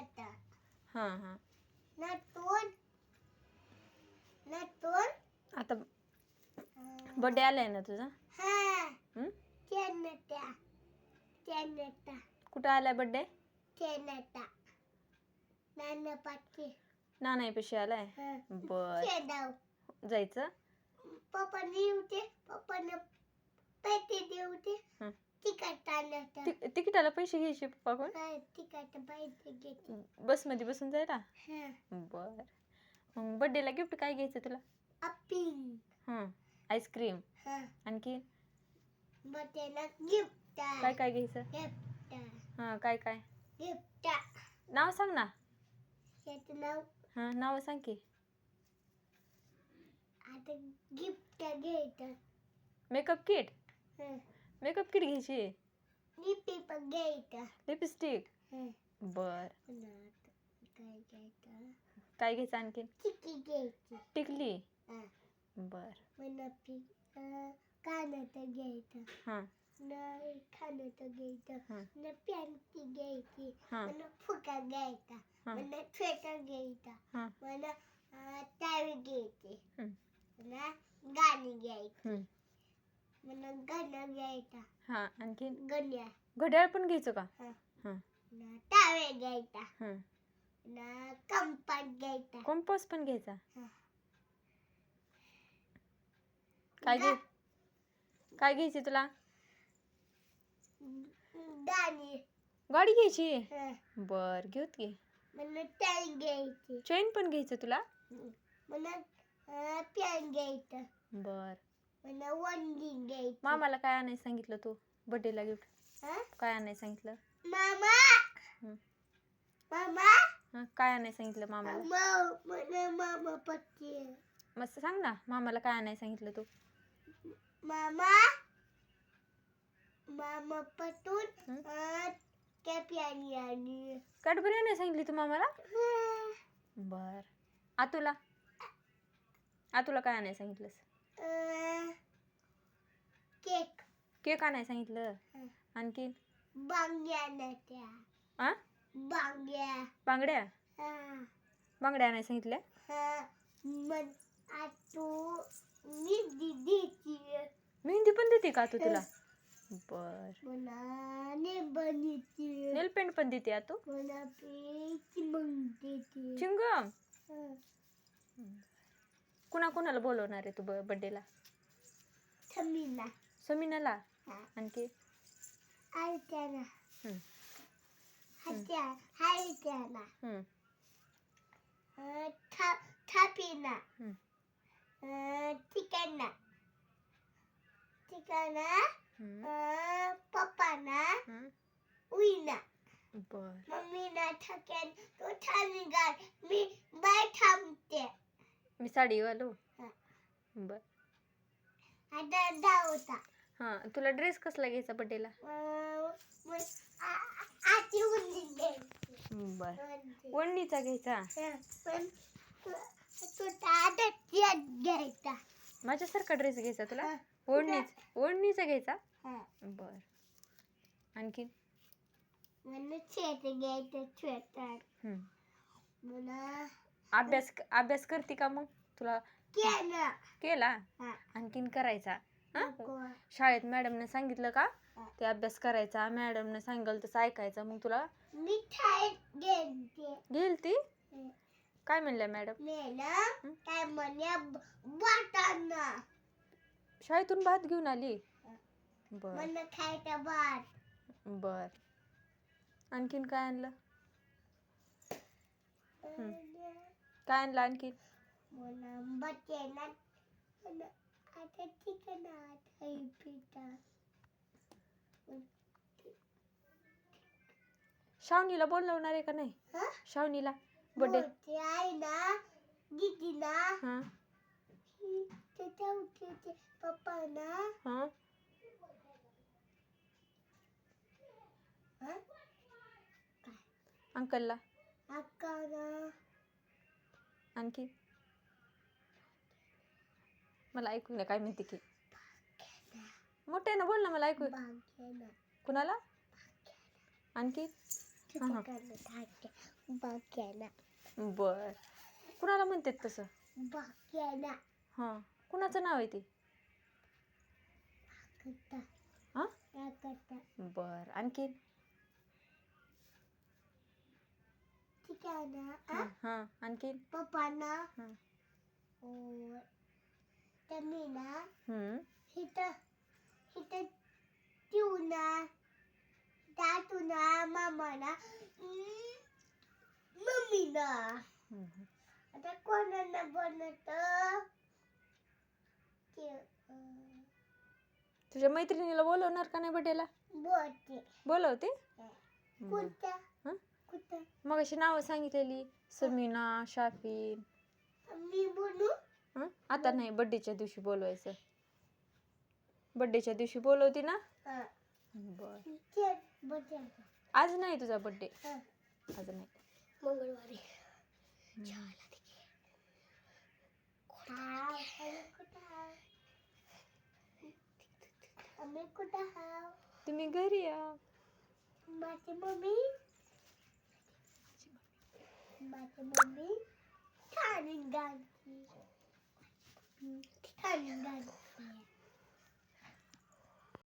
नटा हां हां. नटून नटून. आता बड्डे आलाय ना तुझा? हा. कुठं आलाय बड्डे चेनटा नाना पाठी पेशी आलाय? बर. जायचं? पप्पाने येऊते पप्पाने पैसे देऊते हं. तिकट ति- तिकिटाला पैसे घ्यायचे पप्पाकडून तिकट पैसे घेते बसमध्ये बसून जायला? हा. बर. मग बड्डेला गिफ्ट काय घ्यायचं तुला? अपिंग हां आईस्क्रीम हा. आणखी? गिफ्ट काय काय घ्यायचं? गिफ्ट हां काय काय? गिफ्ट नाव सांग ना. नाव? हां नाव सांग की. आता गिफ्ट घ्यायचं. मेकअप किट हं. मेकअप किट घ्यायची लिपी पण घ्यायचं लिपस्टिक हं. बर पुन्हा आता काय घ्यायचं काय घ्यायचं आणखीन चिकी घ्यायची टिकली हा. बर पुन्हा पी कानाचं घ्यायचं हां न खाण्याचं घ्यायचं हं. न पॅन्टी घ्यायची हां मला फुका घ्यायचा हां मला स्वेटर घ्यायचा हां मला टाळी घ्यायची हं. मला गाणी घ्यायची हं. घ्यायचा. हां गण्या घड्याळ पण घ्यायचं का? हं. हां. ना घ्यायचा. हां. ना कंपास घ्यायचा. पण घ्यायचा? हां. काय घे काय घ्यायची तुला? गाडी घ्यायची? हं. बर घेऊत की. घ्यायची. चेन पण घ्यायचं तुला? मला पॅन घ्यायचं. बर. मला मामाला काय आणायला सांगितलं तू? बर्थडेला गिफ्ट हं? काय आणायला सांगितलं? मामा! हं. मामा! हां काय आणायला सांगितलं मामाला? मामा मला मामा पट्टी मस्त सांग ना मामाला काय आणायला सांगितलं तू? मामा! मामा पटून हं? प्यानी आणि कॅडबरी आणायला सांगितली तू मामाला? बर. आतुला? आतुला काय आणायला सांगितलंस? केक. केक आणायला सांगितलं? हं. आणखीन बांग्या ना त्या आ? बांग्या बांगड्या? हा. बांगड्या आणायला सांगितल्या? हा. मग आतू मी दीदीची मेहंदी पण देते का तू तुला? बर. मला ने बनीची नेल पेंट पण देते तू मला पेची मग देते. चिंगम. कुणा कुणाला बोलवणार आहे तू बर्थडेला थमीला समीनाला? हा. आणखी? आई त्याला हं, हात्या हाय त्याला हं, था थापीना हं. ठिकाणा ठिकाणा हं, पप्पाना हं. उईना बर. मम्मीना ठकेन तू गाय मी बाय थांबते. मी साडी घालू हा. बर आता धावता हां तुला ड्रेस कसला घ्यायचा उंदी घ्यायची. बर. उंदी. वणणीचा घ्यायचा? हं, पण तू तू आता त्यात घ्यायचा. माझ्यासारखा ड्रेस घ्यायचा तुला? हा. ओढणीच ओढणीचा घ्यायचा? हा. बर. आणखीन? स्वेटर घ्यायचं. मला अभ्यास अभ्यास करते का मग तुला? केलं. केला? हा. आणखीन करायचा. हा? शाळेत मॅडमने सांगितलं का. ते अभ्यास करायचा. मॅडमने सांगल तसं ऐकायचं. मग तुला घेईल ती. काय म्हणल्या मॅडम? काय शाळेतून भात घेऊन आली. बर. मला खायचा भात. बर. आणखीन काय आणलं? काय आणलं मला आता चिकन आता पिता श्रावणीला बोलवणार आहे का नाही? हा? श्रावणीला बर्थडे मोठी आहे ना. दीदी ना. हां. ही त्याच्या उठीचे पप्पा ना. हां. हा? अंकलला. अक्का ना. आणखी? मला ऐकू ना काय म्हणते की मोठे ना बोल ना मला ऐकू कुणाला? आणखी? हा. बर. कुणाला म्हणतात तसं? हां. कुणाचं नाव आहे ते? हां? बर. आणखी? हां हां? आणखी पप्पांना हां. त्यांनी ना हम्म. इथं इथं ठेवूना दाटूना मामाला मम्मीना. हम्म. आता कोणाला बनत ते अं, तुझ्या मैत्रिणीला बोलवणार का नाही बड्डेला? बोलते. बोलवते? बर. कुठं हं? कुठं? मग अशी नावं सांगितलेली समीना शाफीन. मी बोलू? हं? आता नाही बड्डेच्या दिवशी बोलवायचं. बड्डेच्या दिवशी बोलवती ना? हं. बर. आज नाही तुझा बड्डे हं. आज नाही. मंगळवारी. आम्ही कुठं? आम्ही कुठं? तुम्ही घरी या माझी mummy mami. Tane geldi. Tane geldi.